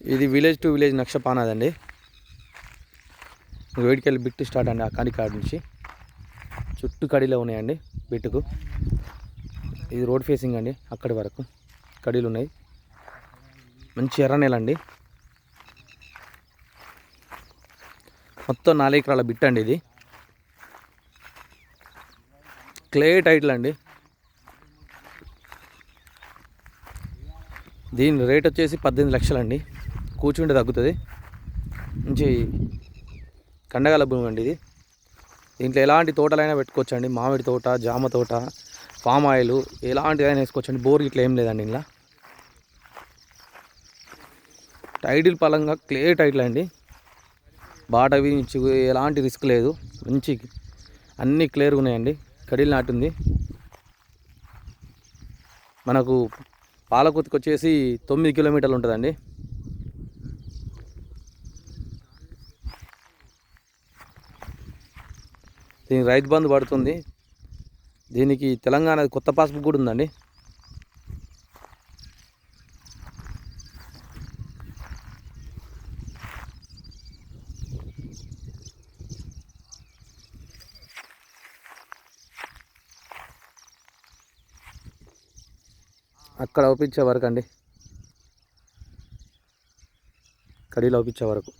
ఇది village to village నక్షపానాదండి వేడికెళ్ళి బిట్టు స్టార్ట్ అండి ఆ కడి కాడ నుంచి. చుట్టూ కడీలో ఉన్నాయండి బిట్టుకు. ఇది రోడ్ ఫేసింగ్ అండి అక్కడి వరకు. కడీలు ఉన్నాయి మంచి ఎర్ర నేలండి. మొత్తం నాలుగు ఎకరాల బిట్ అండి ఇది. క్లే టైటిల్ అండి. దీని రేట్ వచ్చేసి పద్దెనిమిది లక్షలండి. కూర్చుంటే తగ్గుతుంది. మంచి కండగల భూమి అండి ఇది. దీంట్లో ఎలాంటి తోటలైనా పెట్టుకోవచ్చు అండి మామిడి తోట జామ తోట పామ్ ఆయిల్ ఎలాంటిదైనా వేసుకోవచ్చు అండి బోర్ ఇట్లా ఏం లేదండి ఇలా టైటిల్ పరంగా క్లియర్ టైటిల్ అండి. బాటవి నుంచి ఎలాంటి రిస్క్ లేదు. మంచి అన్నీ క్లియర్గా ఉన్నాయండి. కడిలు నాటుంది. మనకు పాలకుతికి వచ్చేసి తొమ్మిది కిలోమీటర్లు ఉంటుందండి. దీనికి రైతు బంధు పడుతుంది. దీనికి తెలంగాణ కొత్త పాస్బుక్ కూడా ఉందండి. అక్కడ ఒప్పించే వరకు అండి. కడీలో ఒప్పించే వరకు.